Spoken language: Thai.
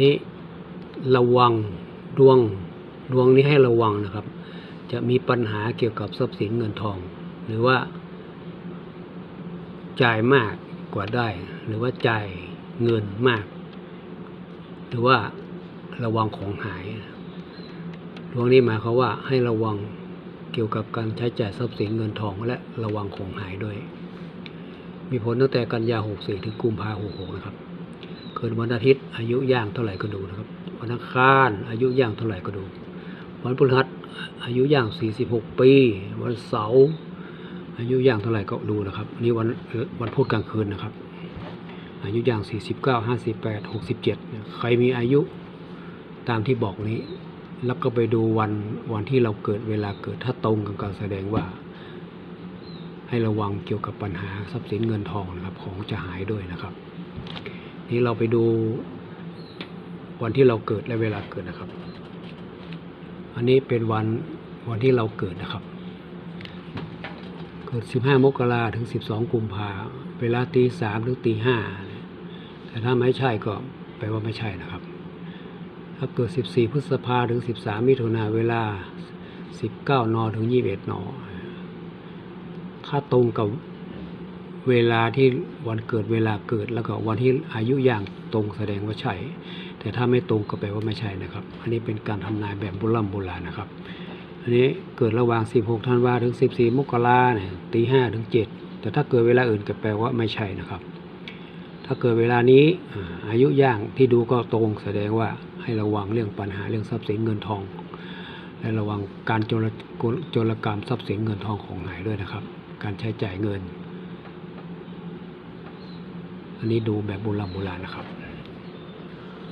นี้ระวังดวงดวงนี้ให้ระวังนะครับ จะมีปัญหาเกี่ยวกับทรัพย์สินเงินทอง หรือว่า จ่ายมากกว่าได้ หรือว่าจ่ายเงินมาก หรือว่าระวังของหาย ดวงนี้หมายความว่าให้ระวังเกี่ยวกับการใช้จ่ายทรัพย์สินเงินทองและระวังของหายด้วย มีผลตั้งแต่กันยา 64 ถึงกุมภา66 นะครับ กิดวันอาทิตย์ อายุย่างเท่าไหร่ก็ดูนะครับ วันอังคารอายุย่างเท่าไหร่ก็ดู วันพฤหัสอายุย่าง 46 ปี วันเสาร์อายุย่างเท่าไหร่ก็ดูนะครับนี่วันวันพุธกลางคืนนะครับ อายุย่าง 49 58 67 ใครมีอายุตามที่บอกนี้ แล้วก็ไปดูวันวันที่เราเกิดเวลาเกิดถ้าตรงกันก็แสดงว่า ให้ระวังเกี่ยวกับปัญหาทรัพย์สินเงินทองนะครับ ของจะหายด้วยนะครับ นี่เราไปดูวันที่เราเกิดและเวลาเกิดนะครับ อันนี้เป็นวันวันที่เราเกิดนะครับ เกิด 15 มกราถึง 12 กุมภาเวลาตีสามถึงตีห้าแต่ถ้าไม่ใช่ก็แปลว่าไม่ใช่นะครับ ถ้าเกิด 14 พฤษภาถึง 13 มิถุนาเวลา 19 นถึง 21 น ถ้าตรงกับ เวลาที่วันเกิดเวลาเกิดแล้วก็วันที่อายุย่างตรงแสดงว่าใช่ แต่ถ้าไม่ตรงก็แปลว่าไม่ใช่นะครับ อันนี้เป็นการทำนายแบบโบราณโบราณนะครับ อันนี้เกิดระหว่าง 16 ธันวาถึง 14 มกราเนี่ยตี5ถึง 7 แต่ถ้าเกิดเวลาอื่นก็แปลว่าไม่ใช่นะครับ ถ้าเกิดเวลานี้อายุย่างที่ดูก็ตรงแสดงว่าให้ระวังเรื่องปัญหาเรื่องทรัพย์สินเงินทอง และระวังการโจรกรรมทรัพย์สินเงินทองของหายด้วยนะครับ การใช้จ่ายเงิน อันนี้ดูแบบโบราณโบราณนะครับ